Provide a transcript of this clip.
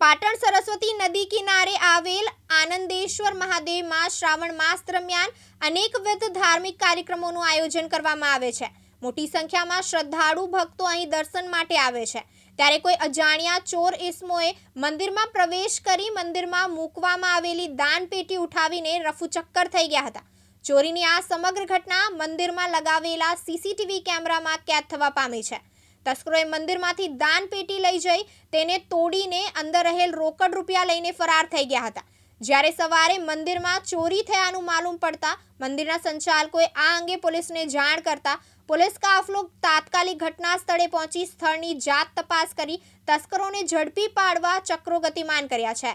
પાટણ સરસ્વતી નદી કિનારે આવેલ આનંદેશ્વર મહાદેવમાં શ્રાવણ માસ દરમિયાન અનેકવિધ ધાર્મિક કાર્યક્રમોનું આયોજન કરવામાં આવે છે. મોટી સંખ્યામાં શ્રદ્ધાળુ ભક્તો અહીં દર્શન માટે આવે છે. ત્યારે કોઈ અજાણ્યા ચોર ઇસમોએ મંદિરમાં પ્રવેશ કરી મંદિરમાં મૂકવામાં આવેલી દાન પેટી ઉઠાવીને રફુચક્કર થઈ ગયા હતા. ચોરીની આ સમગ્ર ઘટના મંદિરમાં લગાવેલા સીસીટીવી કેમેરામાં કેદ થવા પામી છે. તસ્કરોએ મંદિરમાંથી દાન પેટી લઈ જઈ તેને તોડીને અંદર રહેલ રોકડ રૂપિયા લઈને ફરાર થઈ ગયા હતા. જ્યારે સવારે મંદિરમાં ચોરી થયાનું માલુમ પડતા મંદિરના સંચાલકોએ આ અંગે પોલીસને જાણ કરતા પોલીસ કાફલો તાત્કાલિક ઘટના સ્થળે પહોંચી સ્થળની જાત તપાસ કરી તસ્કરોને ઝડપી પાડવા ચક્રો ગતિમાન કર્યા છે.